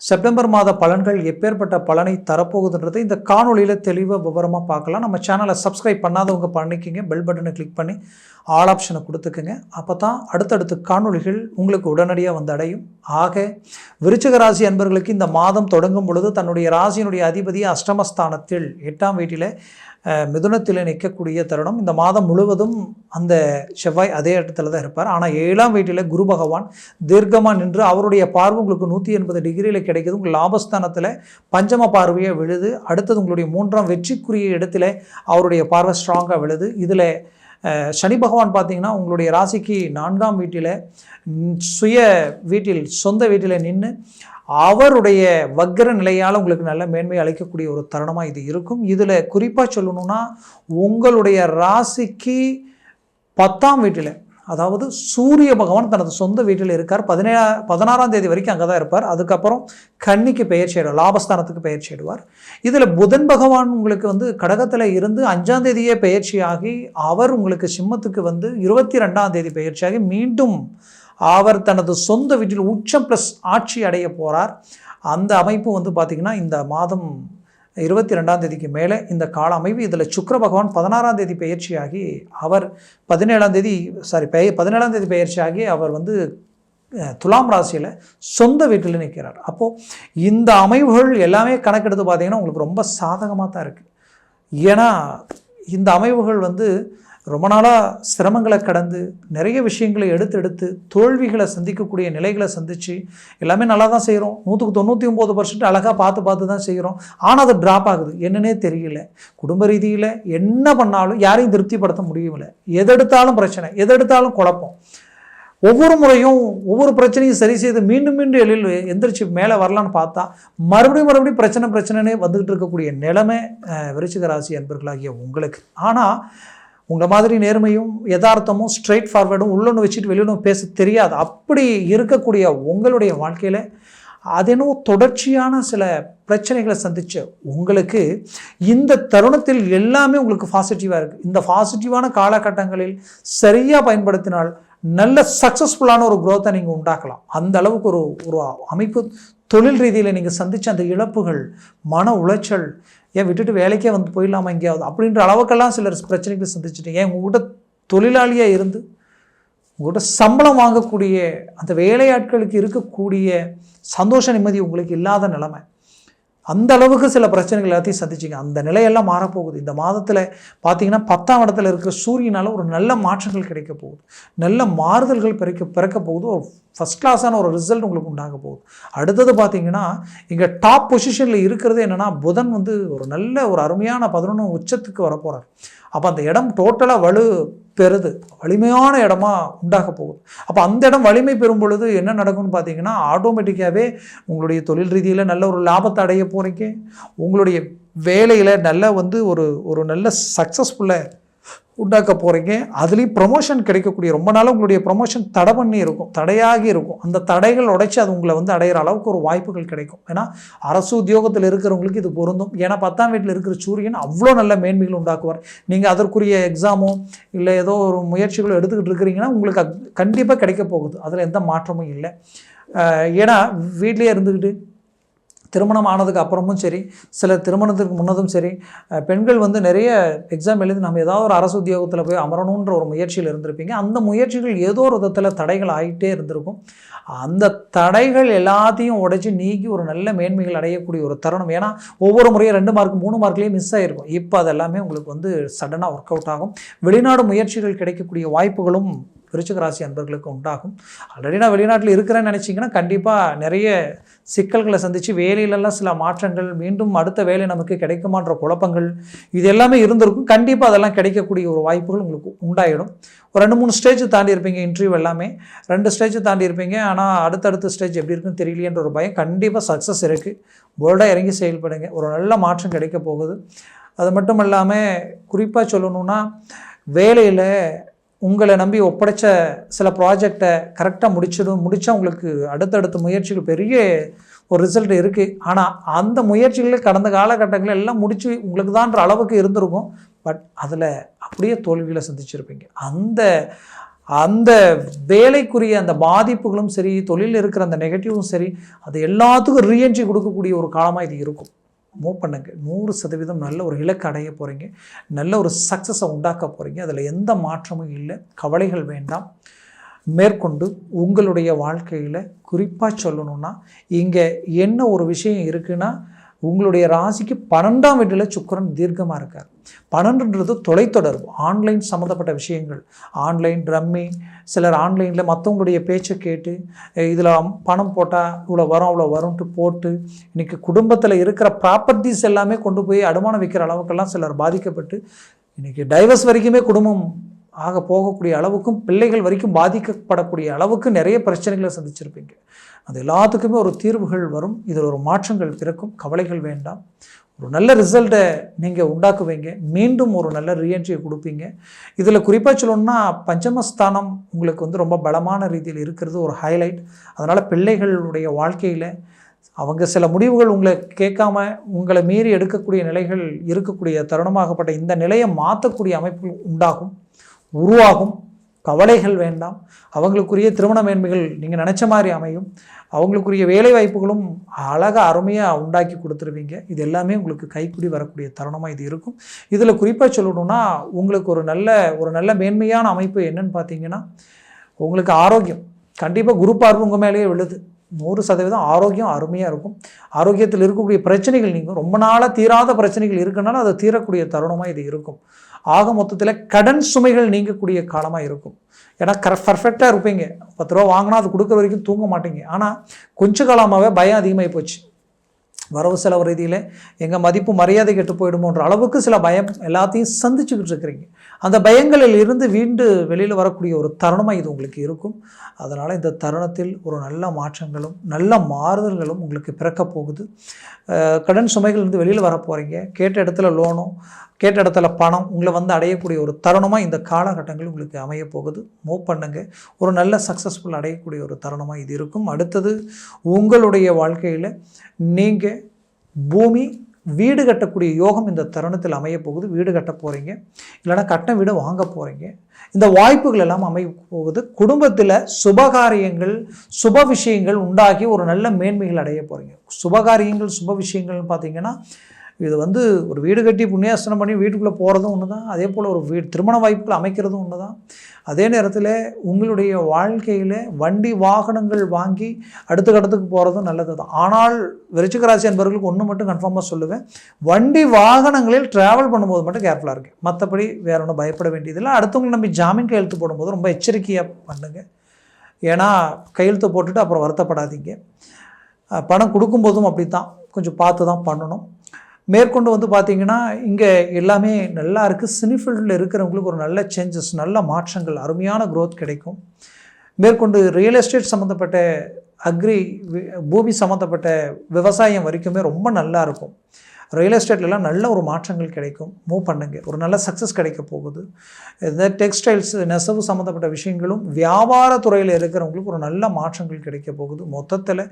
September மாத பலன்கள் எப்பேற்பட்ட பலனை தரப்போகுதுன்றதை இந்த காணொலியில் தெளிவாக விவரமாக பார்க்கலாம். நம்ம சேனலை சப்ஸ்கிரைப் பண்ணாதவங்க பண்ணிக்கிங்க. பெல் பட்டனை கிளிக் பண்ணி ஆல் ஆப்ஷனை கொடுத்துக்குங்க. அப்போ தான் அடுத்தடுத்த காணொளிகள் உங்களுக்கு உடனடியாக வந்து அடையும். ஆக விருச்சக ராசி அன்பர்களுக்கு இந்த மாதம் தொடங்கும் பொழுது தன்னுடைய ராசியினுடைய அதிபதி அஷ்டமஸ்தானத்தில் எட்டாம் வீட்டில் மிதுனத்தில் நிற்கக்கூடிய தருணம். இந்த மாதம் முழுவதும் அந்த செவ்வாய் அதே இடத்துல தான் இருப்பார். ஆனால் ஏழாம் வீட்டில் குரு பகவான் தீர்க்கமாக நின்று அவருடைய பார்வை உங்களுக்கு நூற்றி எண்பது டிகிரியில் கிடைக்குது. உங்கள் லாபஸ்தானத்தில் பஞ்சம பார்வையை விழுது. அடுத்தது உங்களுடைய மூன்றாம் வெற்றிக்குரிய இடத்துல அவருடைய பார்வை ஸ்ட்ராங்காக விழுது. இதில் சனி பகவான் பார்த்தீங்கன்னா உங்களுடைய ராசிக்கு நான்காம் வீட்டில் சுய வீட்டில் சொந்த வீட்டில் நின்று அவருடைய வக்ர நிலையால் உங்களுக்கு நல்ல மேன்மை அளிக்கக்கூடிய ஒரு தருணமாக இது இருக்கும். இதில் குறிப்பாக சொல்லணும்னா உங்களுடைய ராசிக்கு பத்தாம் வீட்டில் அதாவது சூரிய பகவான் தனது சொந்த வீட்டில் இருக்கார். பதினேழா பதினாறாம் தேதி வரைக்கும் அங்கே தான் இருப்பார். அதுக்கப்புறம் கன்னிக்கு பெயர்ச்சி ஆயிடுவார் லாபஸ்தானத்துக்கு பெயர்ச்சி ஆயிடுவார் இதில் புதன் பகவான் உங்களுக்கு வந்து கடகத்தில் இருந்து அஞ்சாம் தேதியே பெயர்ச்சியாகி அவர் உங்களுக்கு சிம்மத்துக்கு வந்து இருபத்தி ரெண்டாம் தேதி பெயர்ச்சியாகி மீண்டும் அவர் தனது சொந்த வீட்டில் உச்சம் ப்ளஸ் ஆட்சி அடைய போகிறார் அந்த அமைப்பு வந்து பார்த்திங்கன்னா இந்த மாதம் இருபத்தி ரெண்டாம் தேதிக்கு மேலே இந்த கால அமைவு. இதில் சுக்கர பகவான் பதினாறாம் தேதி பயிற்சியாகி அவர் பதினேழாம் தேதி சாரி பெய பதினேழாம் தேதி பயிற்சியாகி அவர் வந்து துலாம் ராசியில் சொந்த வீட்டில் நிற்கிறார். அப்போது இந்த அமைவுகள் எல்லாமே கணக்கெடுத்து பார்த்தீங்கன்னா உங்களுக்கு ரொம்ப சாதகமாக தான் இருக்குது ஏன்னா இந்த அமைவுகள் வந்து ரொம்ப நாளாக சிரமங்களை கடந்து நிறைய விஷயங்களை எடுத்து எடுத்து தோல்விகளை சந்திக்கக்கூடிய நிலைகளை சந்தித்து எல்லாமே நல்லா தான் செய்கிறோம் நூற்றுக்கு தொண்ணூற்றி ஒம்பது பர்சன்ட் அழகாக பார்த்து பார்த்து தான் செய்கிறோம் ஆனால் அது ட்ராப் ஆகுது. என்னன்னே தெரியல. குடும்ப ரீதியில் என்ன பண்ணாலும் யாரையும் திருப்திப்படுத்த முடியவில்லை. எதெடுத்தாலும் பிரச்சனை எதெடுத்தாலும் குழப்பம். ஒவ்வொரு முறையும் ஒவ்வொரு பிரச்சனையும் சரி செய்து மீண்டும் மீண்டும் எழில் எந்திரிச்சு மேலே வரலான்னு பார்த்தா மறுபடியும் மறுபடியும் பிரச்சனை பிரச்சனைனே வந்துக்கிட்டு இருக்கக்கூடிய நிலைமை விருச்சிக ராசி அன்பர்களாகிய உங்களுக்கு. ஆனால் உங்கள் மாதிரி நேர்மையும் யதார்த்தமும் ஸ்ட்ரெயிட் ஃபார்வேர்டும் உள்ளொன்று வச்சுட்டு வெளியொன்று பேச தெரியாது. அப்படி இருக்கக்கூடிய உங்களுடைய வாழ்க்கையில் அது தொடர்ச்சியான சில பிரச்சனைகளை சந்தித்து உங்களுக்கு இந்த தருணத்தில் எல்லாமே உங்களுக்கு பாசிட்டிவாக இருக்குது இந்த பாசிட்டிவான காலகட்டங்களில் சரியாக பயன்படுத்தினால் நல்ல சக்ஸஸ்ஃபுல்லான ஒரு குரோத்தை நீங்கள் உண்டாக்கலாம். அந்த அளவுக்கு ஒரு ஒரு அமைப்பு தொழில் ரீதியில் நீங்கள் சந்தித்த அந்த இழப்புகள் மன உளைச்சல் ஏன் விட்டுட்டு வேலைக்கே வந்து போயிடலாமா எங்கேயாவது? அப்படின்ற அளவுக்கெல்லாம் சிலர் பிரச்சனைகளை சந்திச்சுட்டு ஏன் உங்கள்கிட்ட தொழிலாளியாக இருந்து உங்கள்கிட்ட சம்பளம் வாங்கக்கூடிய அந்த வேலையாட்களுக்கு இருக்கக்கூடிய சந்தோஷ நிம்மதி உங்களுக்கு இல்லாத நிலைமை. அந்த அளவுக்கு சில பிரச்சனைகள் எல்லாத்தையும் சந்திச்சிங்க. அந்த நிலையெல்லாம் மாறப்போகுது. இந்த மாதத்தில் பார்த்தீங்கன்னா பத்தாம் இடத்துல இருக்கிற சூரியனால் ஒரு நல்ல மாற்றங்கள் கிடைக்க போகுது. நல்ல மாறுதல்கள் பிறக்க பிறக்க போகுது. ஒரு ஃபஸ்ட் கிளாஸான ஒரு ரிசல்ட் உங்களுக்கு உண்டாக போகுது. அடுத்தது பார்த்தீங்கன்னா இங்கே டாப் பொசிஷனில் இருக்கிறது என்னென்னா புதன் வந்து ஒரு நல்ல ஒரு அருமையான பதினொன்று உச்சத்துக்கு வரப்போகிறார் அப்போ அந்த இடம் டோட்டலாக வலு பெறுது. வலிமையான இடமா உண்டாக போகுது. அப்போ அந்த இடம் வலிமை பெறும் பொழுது என்ன நடக்கும்னு பார்த்தீங்கன்னா ஆட்டோமேட்டிக்காகவே உங்களுடைய தொழில் ரீதியில் நல்ல ஒரு லாபத்தை அடைய போகிறீங்க உங்களுடைய வேலையில் நல்ல வந்து ஒரு ஒரு நல்ல சக்ஸஸ்ஃபுல்லாக உண்டாக்க போகிறீங்க அதுலேயும் ப்ரொமோஷன் கிடைக்கக்கூடிய ரொம்ப நாளாக உங்களுடைய ப்ரொமோஷன் தடை பண்ணி இருக்கும். தடையாகி இருக்கும். அந்த தடைகள் உடைச்சி அது உங்களை வந்து அடையிற அளவுக்கு ஒரு வாய்ப்புகள் கிடைக்கும். ஏன்னா அரசு உத்தியோகத்தில் இருக்கிறவங்களுக்கு இது பொருந்தும். ஏன்னா பத்தாம் வீட்டில் இருக்கிற சூரியன் அவ்வளோ நல்ல மேன்மைகள் உண்டாக்குவார். நீங்கள் அதற்குரிய எக்ஸாமோ இல்லை ஏதோ ஒரு முயற்சிகளோ எடுத்துக்கிட்டு இருக்கிறீங்கன்னா உங்களுக்கு கண்டிப்பாக கிடைக்க போகுது. அதில் எந்த மாற்றமும் இல்லை. ஏன்னா வீட்டிலேயே இருந்துக்கிட்டு திருமணம் ஆனதுக்கு அப்புறமும் சரி சில திருமணத்துக்கு முன்னதும் சரி பெண்கள் வந்து நிறைய எக்ஸாம் எழுதி நம்ம ஏதாவது ஒரு அரசு உத்தியோகத்தில் போய் அமரணுன்ற ஒரு முயற்சியில் இருந்திருப்பீங்க. அந்த முயற்சிகள் ஏதோ ஒரு விதத்தில் தடைகள் ஆகிட்டே இருந்திருக்கும். அந்த தடைகள் எல்லாத்தையும் உடைச்சி நீக்கி ஒரு நல்ல மேன்மைகள் அடையக்கூடிய ஒரு தருணம். ஏன்னா ஒவ்வொரு முறையும் ரெண்டு மார்க் மூணு மார்க்லேயே மிஸ் ஆகிருக்கும் இப்போ அது எல்லாமே உங்களுக்கு வந்து சடனாக ஒர்க் அவுட் ஆகும். வெளிநாடு முயற்சிகள் கிடைக்கக்கூடிய வாய்ப்புகளும் விருச்சிக ராசி அன்பர்களுக்கு உண்டாகும். ஆல்ரெடி நான் வெளிநாட்டில் இருக்கிறேன்னு நினச்சிங்கன்னா கண்டிப்பாக நிறைய சிக்கல்களை சந்தித்து வேலையிலெல்லாம் சில மாற்றங்கள் மீண்டும் அடுத்த வேலை நமக்கு கிடைக்குமான்ற குழப்பங்கள் இது எல்லாமே இருந்திருக்கும். கண்டிப்பாக அதெல்லாம் கிடைக்கக்கூடிய ஒரு வாய்ப்புகள் உங்களுக்கு உண்டாயிடும். ஒரு ரெண்டு மூணு ஸ்டேஜ் தாண்டி இருப்பீங்க இன்டர்வியூ எல்லாமே. ரெண்டு ஸ்டேஜ் தாண்டி இருப்பீங்க ஆனால் அடுத்தடுத்த ஸ்டேஜ் எப்படி இருக்குன்னு தெரியலையன்ற ஒரு பயம். கண்டிப்பாக சக்ஸஸ் இருக்குது போல்டாக இறங்கி செயல்படுங்க. ஒரு நல்ல மாற்றம் கிடைக்க போகுது. அது மட்டும் இல்லாமல் குறிப்பாக சொல்லணுன்னா வேலையில் உங்களை நம்பி ஒப்படைச்ச சில ப்ராஜெக்டை கரெக்டாக முடிச்சிடும் முடித்தா உங்களுக்கு அடுத்தடுத்த முயற்சிகள் பெரிய ஒரு ரிசல்ட் இருக்குது ஆனால் அந்த முயற்சிகளில் கடந்த காலகட்டங்களில் எல்லாம் முடித்து உங்களுக்கு தான்ற அளவுக்கு இருந்திருக்கும். பட் அதில் அப்படியே தோல்வியில் சந்திச்சிருப்பீங்க. அந்த அந்த வேலைக்குரிய அந்த பாதிப்புகளும் சரி தொழிலில் இருக்கிற அந்த நெகட்டிவும் சரி அது எல்லாத்துக்கும் ரீஎன்ட்ரி கொடுக்கக்கூடிய ஒரு காலமாக இது இருக்கும். மூவ் பண்ணுங்க. நூறு சதவீதம் நல்ல ஒரு இலக்கு அடைய போகிறீங்க நல்ல ஒரு சக்ஸஸை உண்டாக்க போகிறீங்க அதில் எந்த மாற்றமும் இல்லை. கவலைகள் வேண்டாம். மேற்கொண்டு உங்களுடைய வாழ்க்கையில் குறிப்பாக சொல்லணும்னா இங்கே என்ன ஒரு விஷயம் இருக்குன்னா உங்களுடைய ராசிக்கு பன்னெண்டாம் வீட்டில் சுக்கரன் தீர்க்கமாக இருக்கார். பன்னெண்டுன்றது தொலைத்தொடர்பு ஆன்லைன் சம்மந்தப்பட்ட விஷயங்கள். ஆன்லைன் ரம்மி சிலர் ஆன்லைனில் மற்றவங்களுடைய பேச்சை கேட்டு இதில் பணம் போட்டால் இவ்வளோ வரும் அவ்வளோ வரும்ன்ட்டு போட்டு இன்றைக்கி குடும்பத்தில் இருக்கிற ப்ராப்பர்ட்டிஸ் எல்லாமே கொண்டு போய் அடமானம் வைக்கிற அளவுக்கெல்லாம் சிலர் பாதிக்கப்பட்டு இன்றைக்கி டைவர்ஸ் வரைக்குமே குடும்பம் ஆக போகக்கூடிய அளவுக்கும் பிள்ளைகள் வரைக்கும் பாதிக்கப்படக்கூடிய அளவுக்கு நிறைய பிரச்சனைகளை சந்திச்சிருப்பீங்க. அது எல்லாத்துக்குமே ஒரு தீர்வுகள் வரும். இதில் ஒரு மாற்றங்கள் பிறக்கும். கவலைகள் வேண்டாம். ஒரு நல்ல ரிசல்ட்டை நீங்கள் உண்டாக்குவீங்க. மீண்டும் ஒரு நல்ல ரீஎன்ட்ரியை கொடுப்பீங்க. இதில் குறிப்பாக சொல்லணும்னா பஞ்சமஸ்தானம் உங்களுக்கு வந்து ரொம்ப பலமான ரீதியில் இருக்கிறது ஒரு ஹைலைட் அதனால் பிள்ளைகளுடைய வாழ்க்கையில் அவங்க சில முடிவுகள் உங்களை கேட்காம உங்களை மீறி எடுக்கக்கூடிய நிலைகள் இருக்கக்கூடிய தருணமாகப்பட்ட இந்த நிலையை மாற்றக்கூடிய அமைப்புகள் உண்டாகும். உருவாகும். கவலைகள் வேண்டாம். அவங்களுக்குரிய திருமண மேன்மைகள் நீங்கள் நினச்ச மாதிரி அமையும். அவங்களுக்குரிய வேலை வாய்ப்புகளும் அழகாக அருமையாக உண்டாக்கி கொடுத்துருவீங்க. இது எல்லாமே உங்களுக்கு கைக்குடி வரக்கூடிய தருணமாக இது இருக்கும். இதில் குறிப்பாக சொல்லணும்னா உங்களுக்கு ஒரு நல்ல ஒரு நல்ல மேன்மையான அமைப்பு என்னன்னு பார்த்தீங்கன்னா உங்களுக்கு ஆரோக்கியம். கண்டிப்பாக குரு பார்வை உங்கள் மேலேயே விழுது. நூறு சதவீதம் ஆரோக்கியம் அருமையாக இருக்கும். ஆரோக்கியத்தில் இருக்கக்கூடிய பிரச்சனைகள் நீங்கள் ரொம்ப நாளாக தீராத பிரச்சனைகள் இருக்குனாலும் அதை தீரக்கூடிய தருணமாக இது இருக்கும். ஆக மொத்தத்தில் கடன் சுமைகள் நீங்கக்கூடிய காலமாக இருக்கும். ஏன்னா கர பர்ஃபெக்டாக இருப்பீங்க. பத்து ரூபா வாங்கினா அது கொடுக்குற வரைக்கும் தூங்க மாட்டீங்க. ஆனால் கொஞ்ச காலமாகவே பயம் அதிகமாகி போச்சு. வரவு செலவு ரீதியில் எங்கள் மதிப்பு மரியாதை கெட்டு போயிடுமோன்ற அளவுக்கு சில பயம் எல்லாத்தையும் சந்திச்சுக்கிட்டு இருக்கிறீங்க. அந்த பயங்களில் இருந்து வீண்டு வெளியில் வரக்கூடிய ஒரு தருணமாக இது உங்களுக்கு இருக்கும். அதனால் இந்த தருணத்தில் ஒரு நல்ல மாற்றங்களும் நல்ல மாறுதல்களும் உங்களுக்கு பிறக்க போகுது. கடன் சுமைகள் இருந்து வெளியில் வர போகிறீங்க கேட்ட இடத்துல லோனும் கேட்ட இடத்துல பணம் உங்களை வந்து அடையக்கூடிய ஒரு தருணமாக இந்த காலகட்டங்கள் உங்களுக்கு அமைய போகுது. மூவ் பண்ணுங்க. ஒரு நல்ல சக்ஸஸ்ஃபுல் அடையக்கூடிய ஒரு தருணமாக இது இருக்கும். அடுத்தது உங்களுடைய வாழ்க்கையில் நீங்கள் பூமி வீடு கட்டக்கூடிய யோகம் இந்த தருணத்தில் அமைய போகுது. வீடு கட்ட போகிறீங்க இல்லைனா கட்ட வீடு வாங்க போகிறீங்க இந்த வாய்ப்புகள் எல்லாம் அமைய போகுது. குடும்பத்தில் சுபகாரியங்கள் சுப விஷயங்கள் உண்டாகி ஒரு நல்ல மேன்மைகள் அடைய போகிறீங்க சுபகாரியங்கள் சுப விஷயங்கள்னு பார்த்தீங்கன்னா இது வந்து ஒரு வீடு கட்டி புண்ணியாசனம் பண்ணி வீட்டுக்குள்ளே போகிறதும் ஒன்று தான். அதே போல் ஒரு வீடு திருமண வாய்ப்புகள் அமைக்கிறதும் ஒன்று தான். அதே நேரத்தில் உங்களுடைய வாழ்க்கையில் வண்டி வாகனங்கள் வாங்கி அடுத்த கட்டத்துக்கு போகிறதும் நல்லது தான். ஆனால் விருச்சிகராசி என்பவர்களுக்கு ஒன்று மட்டும் கன்ஃபார்மாக சொல்லுவேன். வண்டி வாகனங்களில் ட்ராவல் பண்ணும்போது மட்டும் கேர்ஃபுல்லாக இருக்குது மற்றபடி வேற ஒன்றும் பயப்பட வேண்டியதில்லை. அடுத்தவங்களை நம்பி ஜாமீன் கையெழுத்து போடும்போது ரொம்ப எச்சரிக்கையாக பண்ணுங்கள் ஏன்னா கையெழுத்து போட்டுட்டு அப்புறம் வருத்தப்படாதீங்க. பணம் கொடுக்கும்போதும் அப்படி தான் கொஞ்சம் பார்த்து தான் பண்ணணும். மேற்கொண்டு வந்து பார்த்திங்கன்னா இங்கே எல்லாமே நல்லா இருக்குது சினிஃபீல்டில் இருக்கிறவங்களுக்கு ஒரு நல்ல சேஞ்சஸ் நல்ல மாற்றங்கள் அருமையான க்ரோத் கிடைக்கும். மேற்கொண்டு ரியல் எஸ்டேட் சம்மந்தப்பட்ட அக்ரி பூமி சம்மந்தப்பட்ட விவசாயம் வரைக்குமே ரொம்ப நல்லா இருக்கும். ரியல் எஸ்டேட்லலாம் நல்ல ஒரு மாற்றங்கள் கிடைக்கும். மூவ் பண்ணுங்க. ஒரு நல்ல சக்ஸஸ் கிடைக்க போகுது. இந்த டெக்ஸ்டைல்ஸ் நெசவு சம்மந்தப்பட்ட விஷயங்களும் வியாபாரத்துறையில் இருக்கிறவங்களுக்கு ஒரு நல்ல மாற்றங்கள் கிடைக்க போகுது. மொத்தத்தில்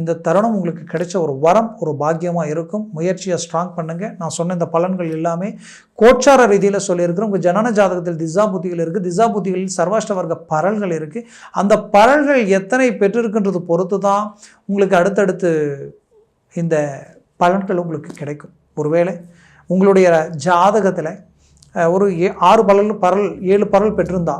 இந்த தருணம் உங்களுக்கு கிடைச்ச ஒரு வரம் ஒரு பாக்கியமாக இருக்கும். முயற்சியை ஸ்ட்ராங் பண்ணுங்கள் நான் சொன்ன இந்த பலன்கள் எல்லாமே கோச்சார ரீதியில் சொல்லியிருக்கிறோம் உங்கள் ஜனன ஜாதகத்தில் திசா புத்திகள் இருக்குது திசா புத்திகளில் சர்வாஷ்ட வர்க்க பரல்கள் இருக்குது அந்த பரல்கள் எத்தனை பெற்றிருக்குன்றது பொறுத்து தான் உங்களுக்கு அடுத்தடுத்து இந்த பலன்கள் உங்களுக்கு கிடைக்கும். ஒருவேளை உங்களுடைய ஜாதகத்தில் ஒரு ஏ ஆறு பலன் பரல் ஏழு பரல் பெற்றிருந்தா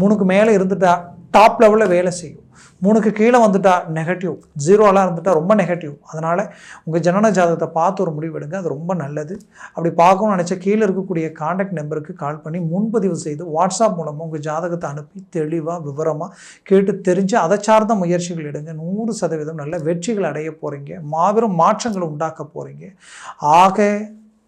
மூணுக்கு மேலே இருந்துட்டா டாப் லெவலில் வேலை செய்யும். மூணுக்கு கீழே வந்துட்டா நெகட்டிவ் ஜீரோலாம் இருந்துட்டால் ரொம்ப நெகட்டிவ் அதனால் உங்கள் ஜனன ஜாதகத்தை பார்த்து ஒரு முடிவு எடுங்க. அது ரொம்ப நல்லது. அப்படி பார்க்கணும்னு நினச்சா கீழே இருக்கக்கூடிய காண்டாக்ட் நம்பருக்கு கால் பண்ணி முன்பதிவு செய்து வாட்ஸ்அப் மூலமாக உங்கள் ஜாதகத்தை அனுப்பி தெளிவாக விவரமாக கேட்டு தெரிஞ்சு அதை சார்ந்த முயற்சிகள் எடுங்க. நூறு சதவீதம் நல்ல வெற்றிகள் அடைய போகிறீங்க மாபெரும் மாற்றங்களை உண்டாக்க போகிறீங்க ஆக